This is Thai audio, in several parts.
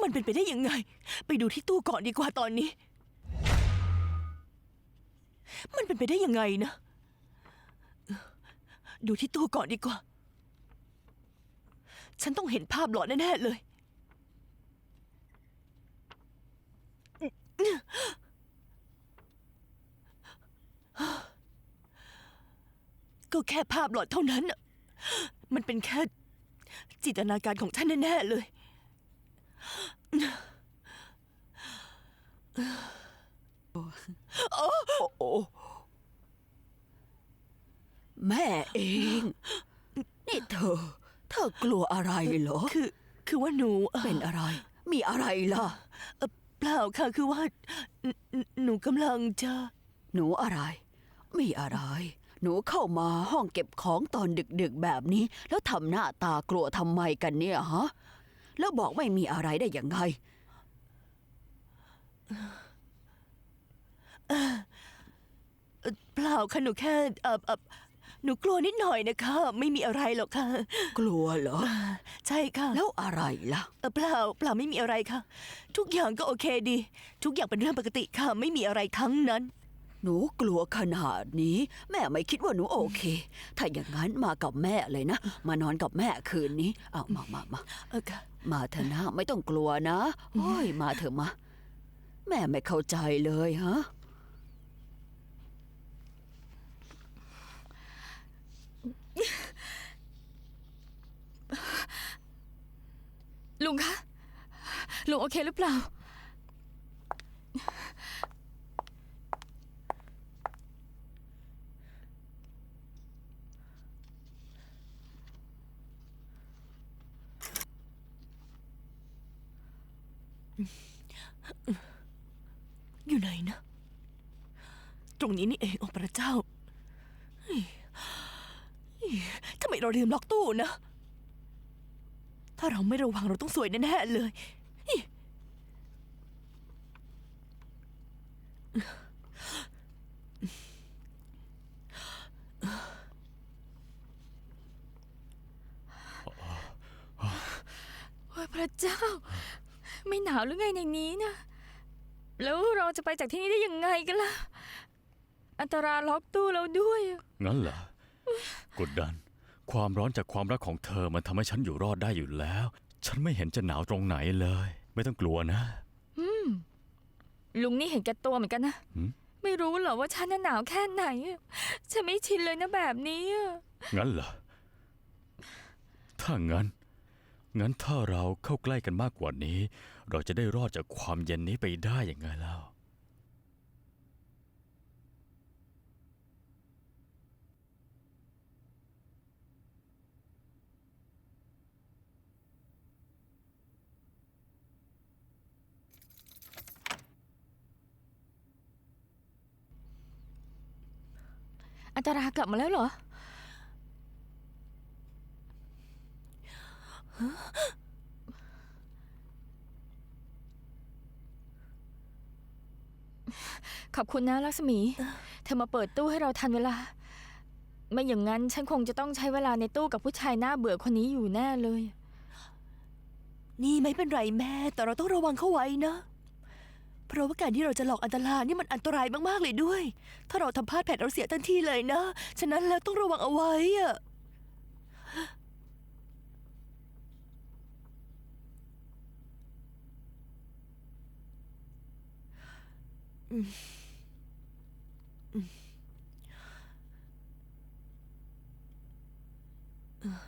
มันเป็นไปได้ยังไง ไปดูที่ตู้ก่อนดีกว่าตอนนี้ มันเป็นไปได้ยังไงนะ ดูที่ตู้ก่อนดีกว่า ฉันต้องเห็นภาพหลอนแน่ๆเลย ก็แค่ภาพหลอนเท่านั้นน่ะมันเป็นแค่จินตนาการของฉันแน่ๆเลยแม่เอง นี่เธอ เธอกลัวอะไรเหรอ คือ คือว่าหนูเอ่อเป็นอะไร มีอะไรล่ะเอ่อเปล่าค่ะคือว่าหนูหนูกำลังจะ หนูอะไร มีอะไร หนูเข้ามาห้องเก็บของตอนดึกๆแบบนี้ แล้วทำหน้าตากลัวทำไมกันเนี่ยฮะ แล้วบอกไม่มีอะไรได้ยังไง เปล่าค่ะหนูแค่เออเออหนูกลัวนิดหน่อยนะคะ ไม่มีอะไรหรอกค่ะ กลัวเหรอ ใช่ค่ะ แล้วอะไรล่ะ เอ่อเปล่าเปล่าไม่มีอะไรค่ะ ทุกอย่างก็โอเคดี ทุกอย่างเป็นเรื่องปกติค่ะ ไม่มีอะไรทั้งนั้น หนูกลัวขนาดนี้ แม่ไม่คิดว่าหนูโอเค ถ้าอย่างนั้นมากับแม่เลยนะ มานอนกับแม่คืนนี้เอามามามาเออค่ะมาเถอะนะไม่ต้องกลัวนะโอ้ยมาเถอะมา แม่ไม่เข้าใจเลยฮะลุงคะลุงโอเคหรือเปล่า อยู่ไหนนะ ตรงนี้นี่เองโอ้พระเจ้าเฮ้ยเฮ้ยทำไมเราลืมล็อกตู้นะ ถ้าเราไม่ระวังเราต้องสวยแน่ๆเลยเฮ้ยโอ้ยพระเจ้า ไม่หนาวหรือไงในนี้นะ แล้วเราจะไปจากที่นี่ได้ยังไงกันล่ะ อันตรายล็อกตู้เราด้วยงั้นเหรอกดดัน ความร้อนจากความรักของเธอมันทำให้ฉันอยู่รอดได้อยู่แล้ว ฉันไม่เห็นจะหนาวตรงไหนเลย ไม่ต้องกลัวนะ ลุงนี่เห็นแก่ตัวเหมือนกันนะ หืม ไม่รู้เหรอว่าฉันน่ะหนาวแค่ไหนอะฉันไม่ชินเลยนะแบบนี้อะงั้นเหรอถ้างั้น งั้นถ้าเราเข้าใกล้กันมากกว่านี้ เราจะได้รอดจากความเย็นนี้ไปได้อยังไงแล้ว อันตรากลับมาแล้วเหรอ ขอบคุณนะลักษมี เธอมาเปิดตู้ให้เราทันเวลา ไม่อย่างนั้นฉันคงจะต้องใช้เวลาในตู้กับผู้ชายหน้าเบื่อคนนี้อยู่แน่เลย นี่ไม่เป็นไรแม่ แต่เราต้องระวังเข้าไว้นะ เพราะว่าการที่เราจะหลอกอันตรายนี่มันอันตรายมากๆเลยด้วย ถ้าเราทำพลาดแผนเราเสียทันทีเลยนะ ฉะนั้นแล้วต้องระวังเอาไว้อะ อืมอืมเออ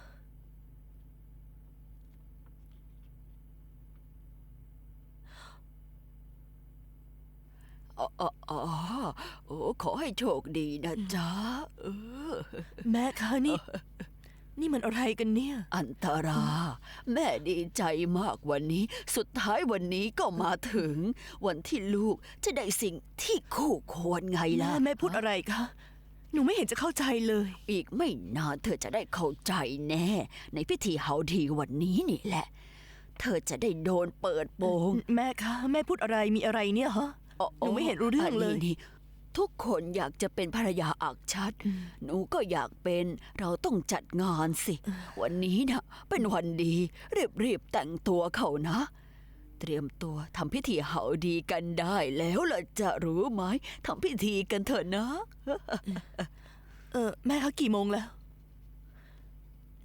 อ๋ออ๋ออ๋อโอ้ขอให้โชคดีนะจ๊ะเออแม่คะนี่ นี่มันอะไรกันเนี่ย อันตรา แม่ดีใจมากวันนี้ สุดท้ายวันนี้ก็มาถึง วันที่ลูกจะได้สิ่งที่คู่ควรไงแม่ล่ะแม่พูดอะไรคะ หนูไม่เห็นจะเข้าใจเลย อีกไม่นานเธอจะได้เข้าใจแน่ ในพิธีเฮาดีวันนี้นี่แหละ เธอจะได้โดนเปิดโปง แม่คะ แม่พูดอะไรมีอะไรเนี่ยฮะ หนูไม่เห็นรู้เรื่องเลย นนี้นี่ ทุกคนอยากจะเป็นภรรยาอักชัด หนูก็อยากเป็น เราต้องจัดงานสิ วันนี้นะเป็นวันดี รีบๆแต่งตัวเขานะ เตรียมตัวทำพิธีเหาดีกันได้แล้วล่ะจะรู้ไหมทำพิธีกันเถอะนะ เออแม่คะกี่โมงแล้ว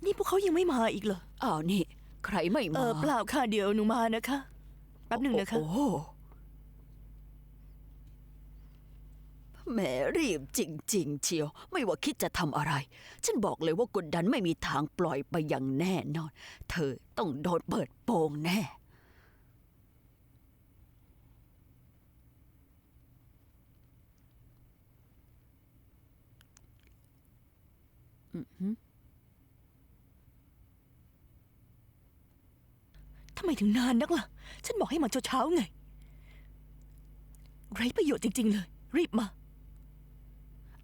นี่พวกเขายังไม่มาอีกเหรอ อ้าวนี่ ใครไม่เอมาอเปล่าค่ะเดี๋ยวหนูมานะคะ แป๊บหนึ่งนะคะ โอ้โห แหมรีบจริง ๆ เชียว ไม่ว่าคิดจะทำอะไร ฉันบอกเลยว่ากดดันไม่มีทางปล่อยไปอย่างแน่นอน เธอต้องโดนเปิดโปงแน่ทำไมถึงนานนักล่ะ ฉันบอกให้มาเช้าๆไง ไรประโยชน์จริง ๆ เลย รีบมา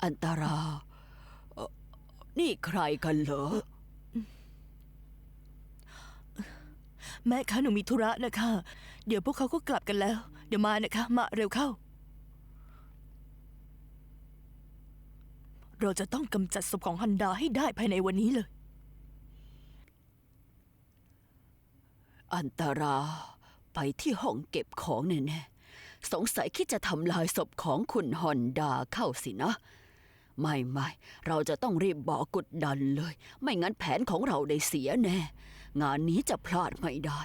อันตรา นี่ใครกันเหรอ แม่คะหนูมีธุระนะคะ เดี๋ยวพวกเขาก็กลับกันแล้ว เดี๋ยวมานะคะ มาเร็วเข้า เราจะต้องกำจัดศพของฮันดาให้ได้ภายในวันนี้เลย อันตราไปที่ห้องเก็บของแน่ๆสงสัยคิดจะทำลายศพของคุณฮอนดาเข้าสินะ ไม่ไม่เราจะต้องรีบบอกกดดันเลย ไม่งั้นแผนของเราได้เสียแน่ งานนี้จะพลาดไม่ได้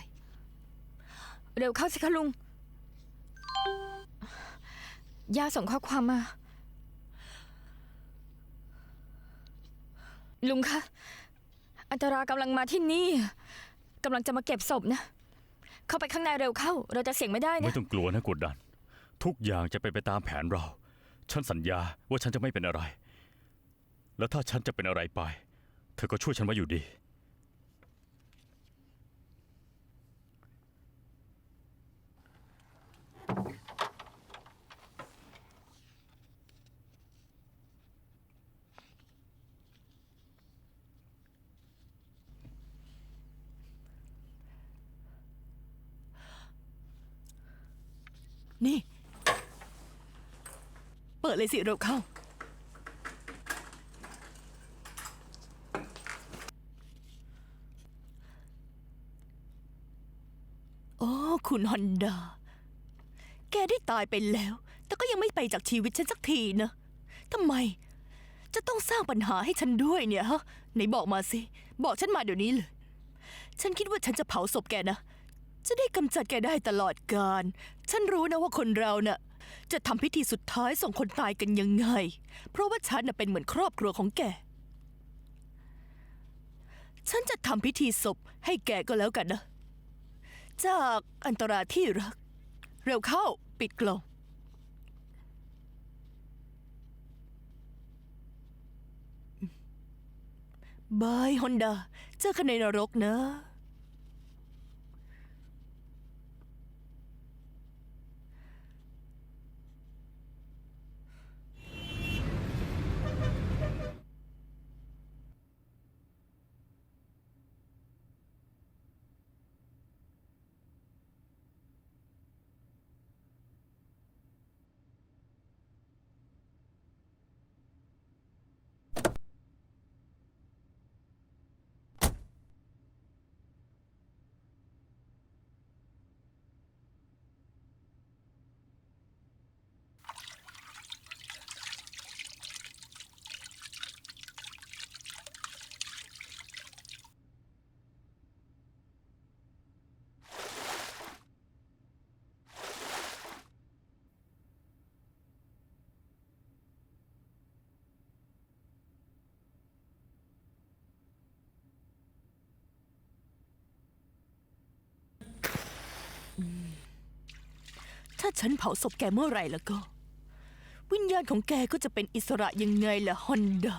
เร็วเข้าสิคะลุง ย่าส่งข้อความมา ลุงคะ อันตรากำลังมาที่นี่กำลังจะมาเก็บศพนะ เข้าไปข้างในเร็วเข้า เราจะเสี่ยงไม่ได้ไม่นะต้องกลัวนะกดดัน ทุกอย่างจะเป็นไปตามแผนเรา ฉันสัญญาว่าฉันจะไม่เป็นอะไร แล้วถ้าฉันจะเป็นอะไรไป เธอก็ช่วยฉันไว้อยู่ดี นี่ เลยสิเร็วเข้า โอ้ คุณฮอนดา แกได้ตายไปแล้ว แต่ก็ยังไม่ไปจากชีวิตฉันสักทีนะทำไม จะต้องสร้างปัญหาให้ฉันด้วยเนี่ยฮะไหนบอกมาสิ บอกฉันมาเดี๋ยวนี้เลย ฉันคิดว่าฉันจะเผาศพแกนะ จะได้กำจัดแกได้ตลอดกาลฉันรู้นะว่าคนเราเน่ะ จะทำพิธีสุดท้ายส่งคนตายกันยังไง เพราะว่าฉันน่ะเป็นเหมือนครอบครัวของแก ฉันจะทำพิธีศพให้แกก็แล้วกันนะ จากอันตราที่รัก เร็วเข้าปิดกล่องบายฮอนดาเจอกันในนรกนะ ถ้าฉันเผาศพแกเมื่อไหร่แล้วก็ วิญญาณของแกก็จะเป็นอิสระยังไงล่ะฮอนดา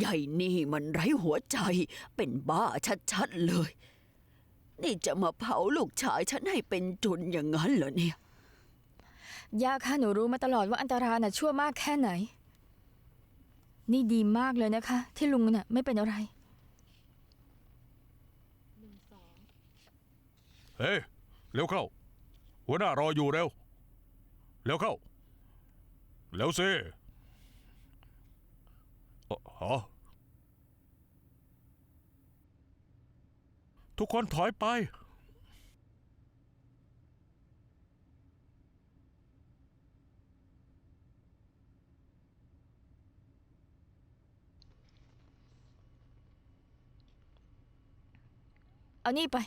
ใหญ่นี่มันไร้หัวใจ เป็นบ้าชัดๆเลย นี่จะมาเผาลูกชายฉันให้เป็นจุนอย่างนั้นเหรอเนี่ย ย่าค่ะหนูรู้มาตลอดว่าอันตราน่ะชั่วมากแค่ไหน นี่ดีมากเลยนะคะ ที่ลุงน่ะไม่เป็นอะไร เฮ้ยเร็วเข้า หัวหน้ารออยู่เร็ว เร็วเข้า เร็วสิ อ๋ออ๋อทุกคนถอยไป เอานี่ไป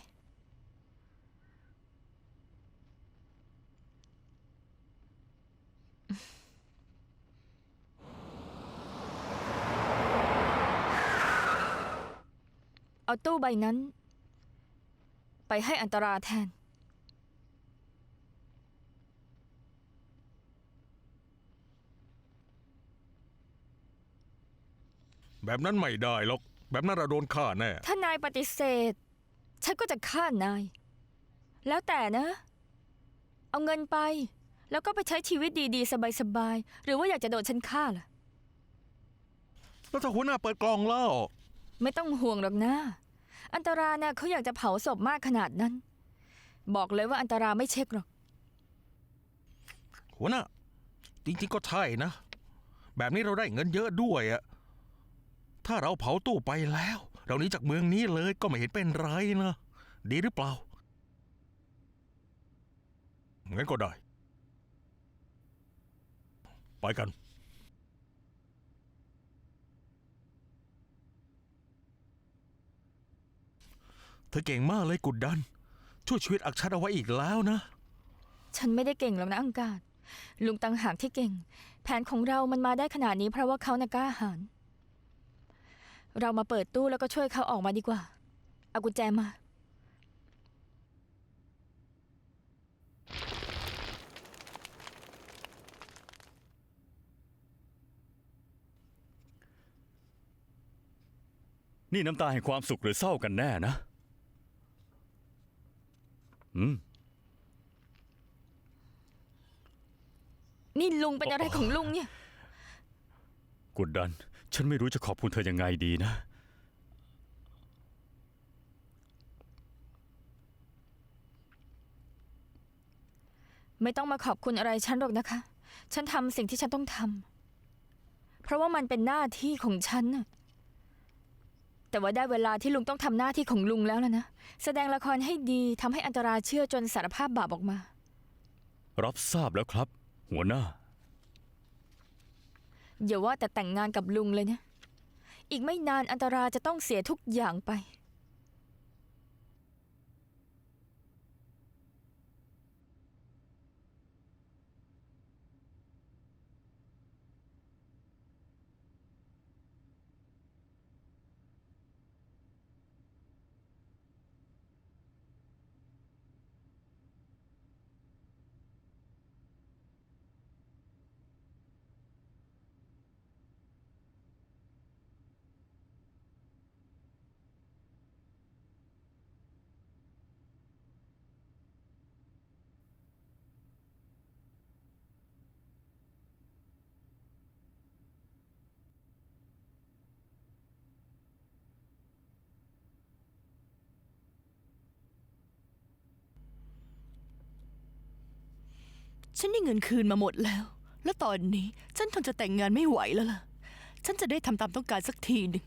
เอาตู้ใบนั้น ไปให้อันตราแทน แบบนั้นไม่ได้หรอก แบบนั้นเราโดนฆ่าแน่ ถ้านายปฏิเสธ ฉันก็จะฆ่านาย แล้วแต่นะ เอาเงินไป แล้วก็ไปใช้ชีวิตดีๆ สบายๆ หรือว่าอยากจะโดนฉันฆ่าล่ะ แล้วถ้าหัวหน้าเปิดกล่องแล้วไม่ต้องห่วงหรอกนะ อันตราเนี่ยเขาอยากจะเผาศพมากขนาดนั้น บอกเลยว่าอันตราไม่เช็คหรอก หัวหน้าจริงๆก็ใช่นะ แบบนี้เราได้เงินเยอะด้วยอะถ้าเราเผาตู้ไปแล้ว เราหนี้จากเมืองนี้เลยก็ไม่เห็นเป็นไรนะดีหรือเปล่างั้นก็ได้ ไปกัน เธอเก่งมากเลยกุดดัน ช่วยชีวิตอักชัดเอาไว้อีกแล้วนะ ฉันไม่ได้เก่งหรอกนะอังกาดลุงตังหากที่เก่ง แผนของเรามันมาได้ขนาดนี้เพราะว่าเขาน่ะกล้าหาญเรามาเปิดตู้แล้วก็ช่วยเขาออกมาดีกว่า เอากุญแจมา นี่น้ำตาแห่งความสุขหรือเศร้ากันแน่นะอืม นี่ลุงเป็นอะไรของลุงเนี่ย กดดัน ฉันไม่รู้จะขอบคุณเธอยังไงดีนะ ไม่ต้องมาขอบคุณอะไรฉันหรอกนะคะ ฉันทำสิ่งที่ฉันต้องทำเพราะว่ามันเป็นหน้าที่ของฉันน่ะ แต่ว่าได้เวลาที่ลุงต้องทำหน้าที่ของลุงแล้วล่ะนะ แสดงละครให้ดีทำให้อันตราเชื่อจนสารภาพบาปออกมา รับทราบแล้วครับ หัวหน้า อย่าว่าแต่แต่งงานกับลุงเลยนะ อีกไม่นานอันตราจะต้องเสียทุกอย่างไป ฉันได้เงินคืนมาหมดแล้ว แล้วตอนนี้ฉันทนจะแต่งงานไม่ไหวแล้วล่ะ ฉันจะได้ทำตามต้องการสักทีหนึ่ง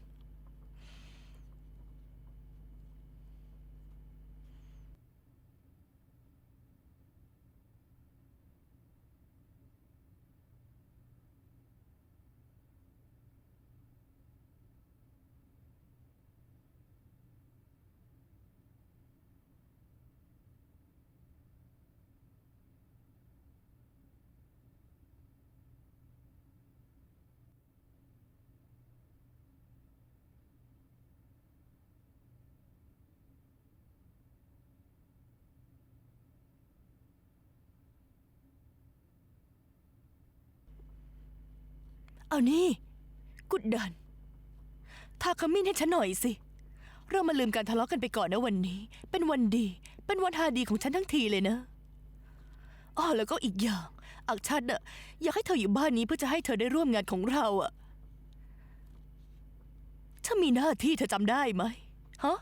เอานี่กุดดัน ทาขมิ้นให้ฉันหน่อยสิ เรามาลืมการทะเลาะกันไปก่อนนะวันนี้ เป็นวันดี เป็นวันฮาดีของฉันทั้งทีเลยนะอ๋อแล้วก็อีกอย่าง อักชัดอะอยากให้เธออยู่บ้านนี้เพื่อจะให้เธอได้ร่วมงานของเราอะถ้ามีหน้าที่เธอจำได้ไหมฮะ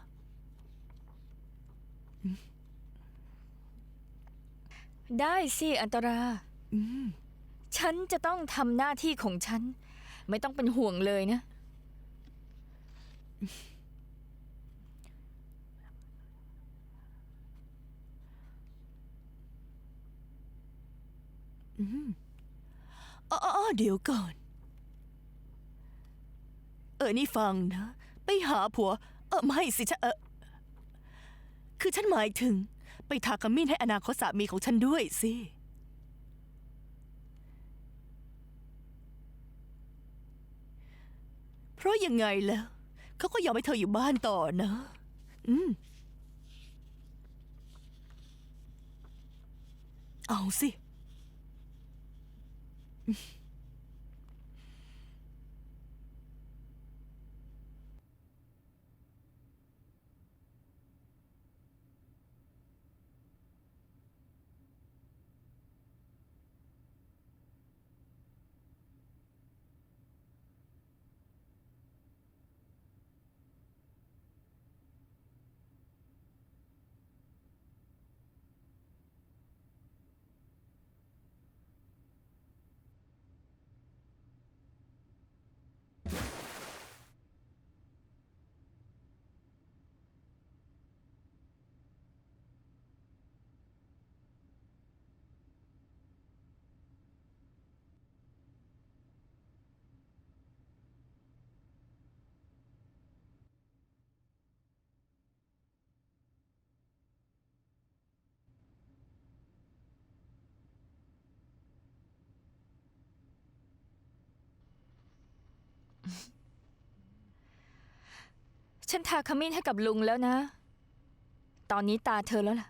ได้สิ อันตรา อืม ฉันจะต้องทำหน้าที่ของฉัน ไม่ต้องเป็นห่วงเลยนะอ๋ออ๋อเดี๋ยวก่อน เออ นี่ฟังนะ ไปหาผัว เออ ไม่สิฉันเออ คือฉันหมายถึง ไปทากระมิ้นให้อนาคตสามีของฉันด้วยสิ เพ ราะยังไงแล้วเขาก็ยอมให้เธออยู่บ้านต่อนะ อืม เอาสิ ฉันทาขมิ้นให้กับลุงแล้วนะ ตอนนี้ตาเธอแล้วล่ะ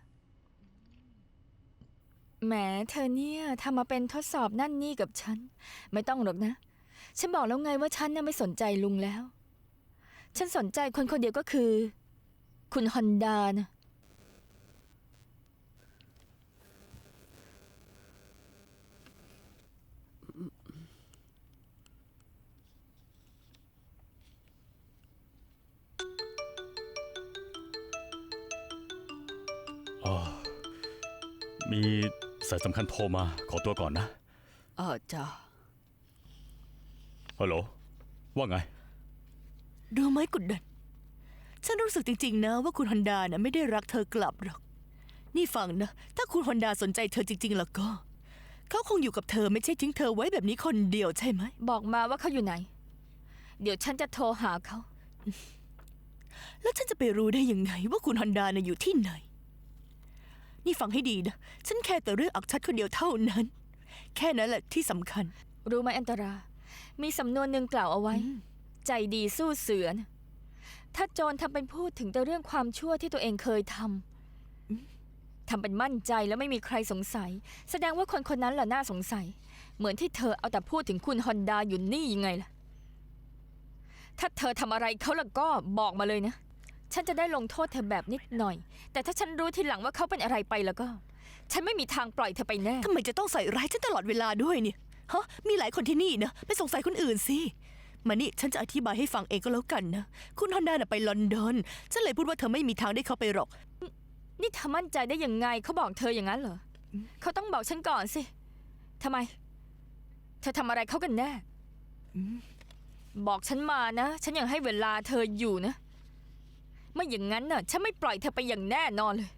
แหมเธอเนี่ยทำมาเป็นทดสอบนั่นนี่กับฉัน ไม่ต้องหรอกนะ ฉันบอกแล้วไงว่าฉันน่ะไม่สนใจลุงแล้ว ฉันสนใจคนคนเดียวก็คือ คุณฮอนดานะายสำคัญโทรมา ขอตัวก่อนนะ เออจ้าฮัลโหล ว่าไงรู้ไหมกุดดัน ฉันรู้สึกจริง ๆ นะว่าคุณฮอนดานะไม่ได้รักเธอกลับหรอก นี่ฟังนะ ถ้าคุณฮอนดาสนใจเธอจริง ๆ แล้วก็ เขาคงอยู่กับเธอไม่ใช่ทิ้งเธอไว้แบบนี้คนเดียวใช่ไหม บอกมาว่าเขาอยู่ไหน เดี๋ยวฉันจะโทรหาเขา แล้วฉันจะไปรู้ได้ยังไงว่าคุณฮอนดานะอยู่ที่ไหน นี่ฟังให้ดีนะ ฉันแค่แต่เรื่องอักชัดคนเดียวเท่านั้น แค่นั้นแหละที่สำคัญ รู้ไหมอันตรา มีสำนวนหนึ่งกล่าวเอาไว้ ใจดีสู้เสือนะถ้าโจรทำเป็นพูดถึงแต่เรื่องความชั่วที่ตัวเองเคยทำทำเป็นมั่นใจแล้วไม่มีใครสงสัย แสดงว่าคนคนนั้นแหละน่าสงสัย เหมือนที่เธอเอาแต่พูดถึงคุณฮอนดาอยู่นี่ยังไงล่ะ ถ้าเธอทำอะไรเขาแล้วก็บอกมาเลยนะ ฉันจะได้ลงโทษเธอแบบนิดหน่อย แต่ถ้าฉันรู้ทีหลังว่าเขาเป็นอะไรไปแล้วก็ ฉันไม่มีทางปล่อยเธอไปแน่ ทำไมจะต้องใส่ร้ายฉันตลอดเวลาด้วยเนี่ยฮะมีหลายคนที่นี่นะไปสงสัยคนอื่นสิมานี่ฉันจะอธิบายให้ฟังเองก็แล้วกันนะคุณฮอนดาน่ะไปลอนดอนฉันเลยพูดว่าเธอไม่มีทางได้เข้าไปหรอก นี่เธอมั่นใจได้ยังไงเขาบอกเธออย่างนั้นเหรอเขาต้องบอกฉันก่อนสิทำไม เธอทำอะไรเขากันแน่บอกฉันมานะ ฉันยังให้เวลาเธออยู่นะ ไม่อย่างนั้นน่ะ ฉันไม่ปล่อยเธอไปอย่างแน่นอนเลย